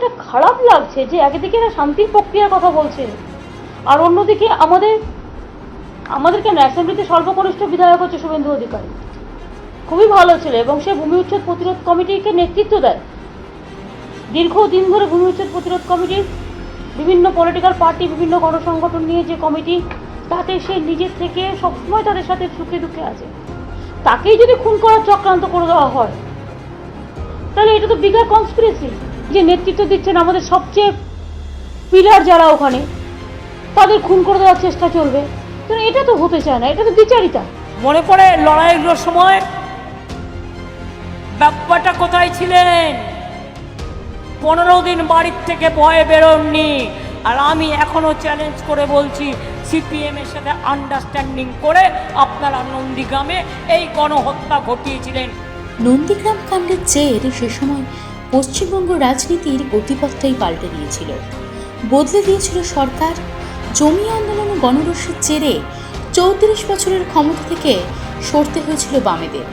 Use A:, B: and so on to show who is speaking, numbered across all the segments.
A: এটা খারাপ লাগছে যে একদিকে এরা শান্তির প্রক্রিয়ার কথা বলছে, আর অন্যদিকে আমাদের আমাদের কেন অ্যাসেম্বলিতে সর্বকনিষ্ঠ বিধায়ক হচ্ছে শুভেন্দু অধিকারী। খুবই ভালো ছিল এবং সে ভূমি উচ্ছেদ প্রতিরোধ কমিটিকে নেতৃত্ব দেয়। দীর্ঘদিন ধরে ভূমি উচ্ছেদ প্রতিরোধ কমিটির বিভিন্ন পলিটিক্যাল পার্টি বিভিন্ন গণসংগঠন নিয়ে যে কমিটি, তাতে সে নিজের থেকে সবসময় তাদের সাথে সুখে দুঃখে আছে। তাকেই যদি খুন করার চক্রান্ত করে দেওয়া হয়, তাহলে এটা তো বিগার কনস্পিরেসি যে নেতৃত্ব দিচ্ছেন আমাদের সবচেয়ে পিলার যারা ওখানে তাদের খুন করে দেওয়ার চেষ্টা চলবে। এটা তো হতে চায় না এটা তো বিচারিতা।
B: মনে পড়ে লড়াইগুলোর সময় ব্যাপারটা কোথায় ছিলেন? পনেরো দিন বাড়ির থেকে ভয়ে বেরোননি। আর আমি এখনও চ্যালেঞ্জ করে বলছি সিপিএম এর সাথে আন্ডারস্ট্যান্ডিং করে আপনারা নন্দীগ্রামে এই গণহত্যা ঘটিয়েছিলেন।
C: নন্দীগ্রাম কাণ্ডের জের সে সময় পশ্চিমবঙ্গ রাজনীতির গতিপথটাই পাল্টে দিয়েছিল। বদলে দিয়েছিল সরকার। জমি আন্দোলন ও গণরস্যের জেরে চৌত্রিশ বছরের ক্ষমতা থেকে সরতে হয়েছিল বামেদের।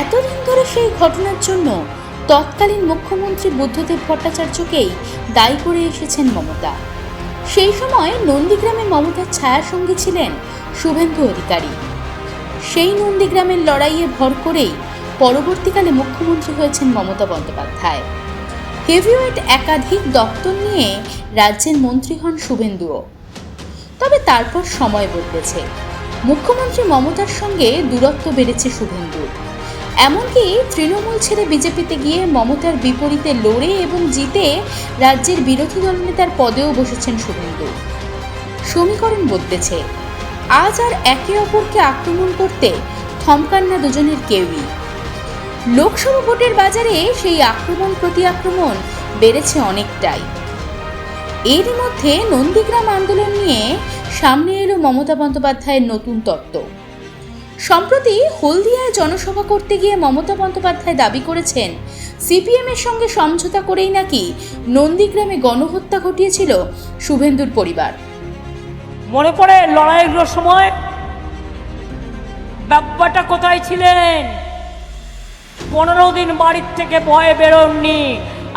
C: এতদিন ধরে সেই ঘটনার জন্য তৎকালীন মুখ্যমন্ত্রী বুদ্ধদেব ভট্টাচার্যকেই দায়ী করে এসেছেন মমতা। সেই সময় নন্দীগ্রামে মমতার ছায়ার সঙ্গে ছিলেন শুভেন্দু অধিকারী। সেই নন্দীগ্রামের লড়াইয়ে ভর করেই পরবর্তীকালে মুখ্যমন্ত্রী হয়েছেন মমতা বন্দ্যোপাধ্যায়। হেভিওয়েট একাধিক দপ্তর নিয়ে রাজ্যের মন্ত্রী হন শুভেন্দুও। তবে তারপর সময় বদলেছে। মুখ্যমন্ত্রী মমতার সঙ্গে দূরত্ব বেড়েছে শুভেন্দুর এমনকি তৃণমূল ছেড়ে বিজেপিতে গিয়ে মমতার বিপরীতে লড়ে এবং জিতে রাজ্যের বিরোধী দলনেতার পদেও বসেছেন শুভেন্দু। সমীকরণ বদলেছে। আজ আর একে অপরকে আক্রমণ করতে থমকান না দুজনের কেউই। লোকসভা ভোটের বাজারে সেই আক্রমণ প্রতি আক্রমণ বেড়েছে অনেকটাই। এরই মধ্যে নন্দীগ্রাম আন্দোলন নিয়ে সামনে এলো মমতা বন্দ্যোপাধ্যায়ের নতুন তত্ত্ব। সম্প্রতি হলদিয়ায় জনসভা করতে গিয়ে মমতা বন্দ্যোপাধ্যায় দাবি করেছেন, সিপিএম এর সঙ্গে সমঝোতা করেই নাকি নন্দীগ্রামে গণহত্যা ঘটিয়েছিল শুভেন্দুর পরিবার।
B: মনে পড়ে লড়াইগুলোর সময় ব্যাপারটা কোথায় ছিলেন? পনেরো দিন বাড়ির থেকে ভয়ে বেরোননি।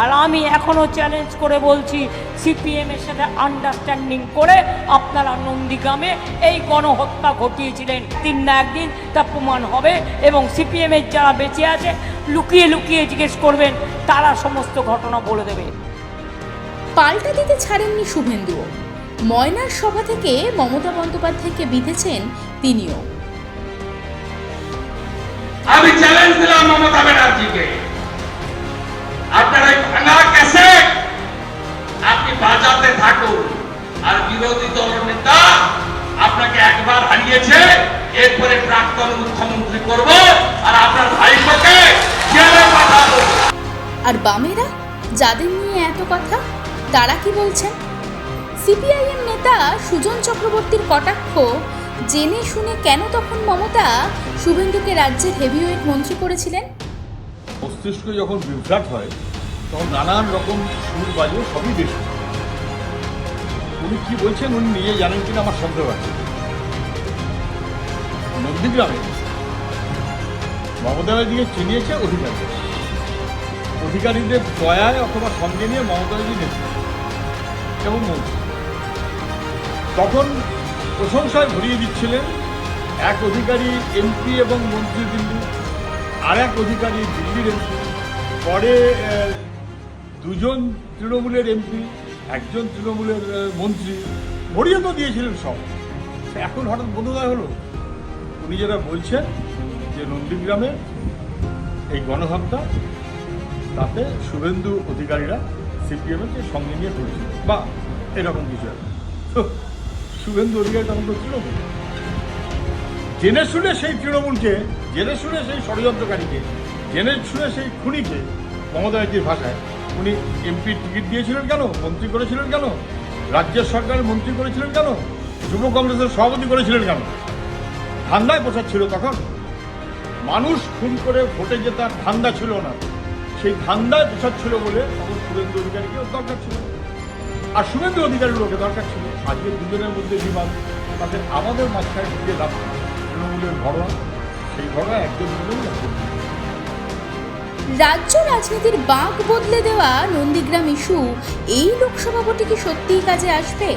B: আর আমি এখনও চ্যালেঞ্জ করে বলছি সিপিএম এর সাথে আন্ডারস্ট্যান্ডিং করে আপনারা নন্দীগ্রামে এই গণহত্যা ঘটিয়েছিলেন। দিন না একদিন তা প্রমাণ হবে এবং সিপিএম এর যারা বেঁচে আছে, লুকিয়ে লুকিয়ে জিজ্ঞেস করবেন, তারা সমস্ত ঘটনা বলে দেবে।
C: পাল্টা দিতে ছাড়েননি শুভেন্দুও। ময়নার সভা থেকে মমতা বন্দ্যোপাধ্যায়কে বিঁধেছেন তিনিও।
D: চ্যালেঞ্জ দিলাম মমতা ব্যানার্জিকে। আপনার এই ভাঙা ক্যাসেট আপনি বাজাতে থাকুন। আর বিরোধী দল নেতা আপনাকে একবার হারিয়েছে, এরপরে প্রাক্তন মুখ্যমন্ত্রী করব, আর আপনার ভাইপোকে জেলে পাঠাবো।
C: আর বামেরা, যাদের নিয়ে এত কথা, তারা কি বলছেন? সিপিআইএম নেতা সুজন চক্রবর্তীর কটাক্ষ, জেনে শুনে কেন তখন মমতা শুভেন্দুকে রাজ্যের হেভিওয়েট মন্ত্রী করেছিলেন?
E: মস্তিষ্ক যখন বিভ্রাট হয়, তখন নানান রকম সুর বাজে, সবই বেশ। উনি কি বলছেন উনি নিজে জানেন কিনা আমার সন্দেহ আছে। নন্দীগ্রামে মমতা ব্যানার্জিকে চিনিয়েছে অধিকারী। অধিকারীদের দয়ায় অথবা সঙ্গে নিয়ে মমতা ব্যানার্জি নেতৃত্ব। এবং মন্ত্রী? তখন প্রশংসায় ভরিয়ে দিচ্ছিলেন এক অধিকারী এমপি এবং মন্ত্রী দিল্লি, আর এক অধিকারী দিল্লির এমপি। পরে দুজন তৃণমূলের এমপি, একজন তৃণমূলের মন্ত্রী। ভরিয়ে তো দিয়েছিলেন সব। এখন হঠাৎ বোধোদয় হলো, উনি যেটা বলছেন যে নন্দীগ্রামে এই গণহত্যা, তাতে শুভেন্দু অধিকারীরা সিপিএমের সঙ্গে নিয়ে করেছিল। বা, এরকম কিছু তো, শুভেন্দু অধিকারী তখন তো তৃণমূল। জেনে শুনে সেই তৃণমূলকে, জেনে শুনে সেই ষড়যন্ত্রকারীকে, জেনে শুনে সেই খুনিকে মমতা ব্যানার্জির ভাষায় উনি এমপি টিকিট দিয়েছিলেন কেন? মন্ত্রী করেছিলেন কেন? রাজ্যের সরকারের মন্ত্রী করেছিলেন কেন? যুব কংগ্রেসের সভাপতি করেছিলেন কেন? ধান্দায় প্রচার ছিল তখন। মানুষ খুন করে ভোটে জেতার ধান্দা ছিল না। সেই ধান্দায় প্রসাদ ছিল বলে তখন শুভেন্দু অধিকারীকেও দরকার ছিল। আর শুভেন্দু অধিকারীর লোকে দরকার ছিল। আজকে দুজনের মধ্যে বিবাদ তাতে আমাদের মাঝখানে ঢুকে লাভ। তৃণমূলের ঘরোয়া সেই ঘরোয়া একজন
C: রাজ্য রাজনীতির বাঁক বদলে দেওয়া নন্দীগ্রাম ইস্যু এই লোকসভা ভোটে কি সত্যিই কাজে আসবে?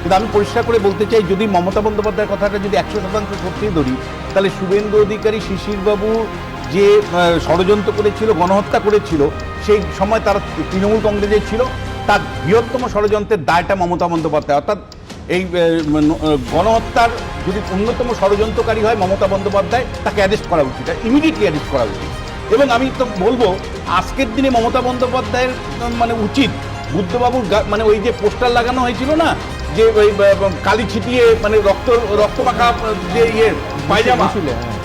F: কিন্তু আমি পরিষ্কার করে বলতে চাই যদি মমতা বন্দ্যোপাধ্যায়ের কথাটা যদি একশো শতাংশ সত্যি ধরি তাহলে শুভেন্দু অধিকারী শিশিরবাবু যে ষড়যন্ত্র করেছিল গণহত্যা করেছিল সেই সময় তারা তৃণমূল কংগ্রেসের ছিল তার বৃহত্তম ষড়যন্ত্রের দায়টা মমতা বন্দ্যোপাধ্যায়। অর্থাৎ এই গণহত্যার যদি অন্যতম ষড়যন্ত্রকারী হয় মমতা বন্দ্যোপাধ্যায় তাকে অ্যারেস্ট করা উচিত ইমিডিয়েটলি অ্যারেস্ট করা উচিত। এবং আমি তো বলব আজকের দিনে মমতা বন্দ্যোপাধ্যায়ের মানে উচিত বুদ্ধবাবুর গা- মানে ওই যে পোস্টার লাগানো হয়েছিল না যে ওই কালি ছিটিয়ে মানে রক্ত রক্ত মাখা যে ইয়ে পায়জামা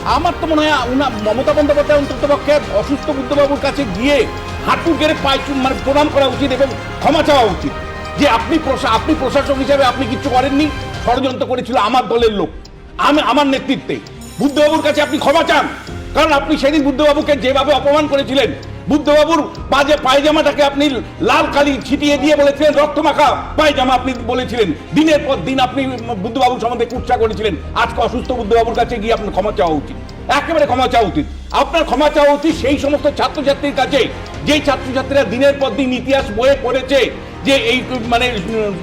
F: আমার তো মনে হয় উনা মমতা বন্দ্যোপাধ্যায় অন্তত পক্ষে অসুস্থ বুদ্ধবাবুর কাছে গিয়ে হাঁটু গেড়ে পায়ে মানে প্রণাম করা উচিত এবং ক্ষমা চাওয়া উচিত। যে আপনি আপনি প্রশাসক হিসাবে আপনি কিছু করেননি, ষড়যন্ত্র করেছিল আমার দলের লোক। আমি, আমার নেতৃত্বে। বুদ্ধবাবুর কাছে আপনি ক্ষমা চান। কারণ আপনি সেদিন বুদ্ধবাবুকে যেভাবে অপমান করেছিলেন, বুদ্ধবাবুর পাজে পায়জামাটাকে আপনি লাল কালি ছিটিয়ে দিয়ে বলেছিলেন, রক্তমাখা পায়জামা আপনি বলেছিলেন। দিনের পর দিন আপনি বুদ্ধবাবুর সম্বন্ধে কুৎসা করেছিলেন। আজকে অসুস্থ বুদ্ধবাবুর কাছে গিয়ে আপনার ক্ষমা চাওয়া উচিত। একেবারে ক্ষমা চাওয়া উচিত। আপনার ক্ষমা চাওয়া উচিত সেই সমস্ত ছাত্রছাত্রীর কাছে, যেই ছাত্রছাত্রীরা দিনের পর দিন ইতিহাস বইয়ে পড়েছে যে এই মানে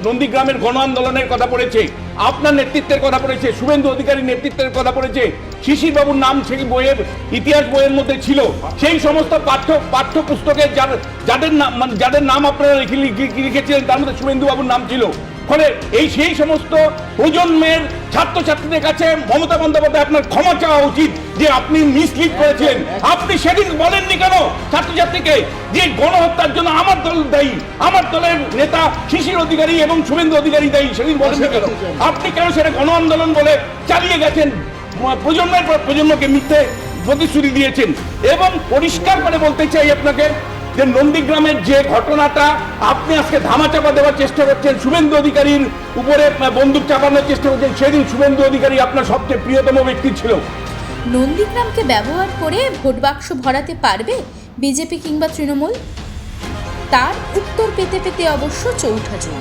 F: নন্দীগ্রামের গণ আন্দোলনের কথা পড়েছে, আপনার নেতৃত্বের কথা পড়েছে, শুভেন্দু অধিকারীর নেতৃত্বের কথা পড়েছে শিশির বাবুর নাম সেই বইয়ের, ইতিহাস বইয়ের মধ্যে ছিল। সেই সমস্ত পাঠ্য পাঠ্য পুস্তকে যার- যাদের নাম মানে যাদের নাম আপনারা লিখে, লিখে- লিখেছিলেন, তার মধ্যে শুভেন্দু বাবুর নাম ছিল। ফলে এই সেই সমস্ত প্রজন্মের ছাত্রছাত্রীদের কাছে মমতা বন্দ্যোপাধ্যায় আপনার ক্ষমা চাওয়া উচিত যে আপনি মিসলিড করেছেন আপনি সেদিন বলেননি কেন ছাত্রছাত্রীকে যে গণহত্যার জন্য আমার দল দায়ী, আমার দলের নেতা শিশির অধিকারী এবং শুভেন্দু অধিকারী দায়ী, সেদিন বলেননি কেন? আপনি কেন সেটা গণ আন্দোলন বলে চালিয়ে গেছেন? প্রজন্মের পর প্রজন্মকে মিথ্যে প্রতিশ্রুতি দিয়েছেন। এবং পরিষ্কার করে বলতে চাই আপনাকে যে নন্দীগ্রামের যে ঘটনাটা, আপনি আজকে ধামাচাপা দেওয়ার চেষ্টা করছেন, শুভেন্দু অধিকারীর উপরে বন্দুক চাপানোর চেষ্টা করছেন, সেদিন শুভেন্দু অধিকারী আপনার সবচেয়ে প্রিয়তম ব্যক্তি ছিল।
C: নন্দীগ্রামকে ব্যবহার করে ভোট বাক্স ভরাতে পারবে বিজেপি কিংবা তৃণমূল? তার উত্তর পেতে পেতে অবশ্য চৌঠা জুন।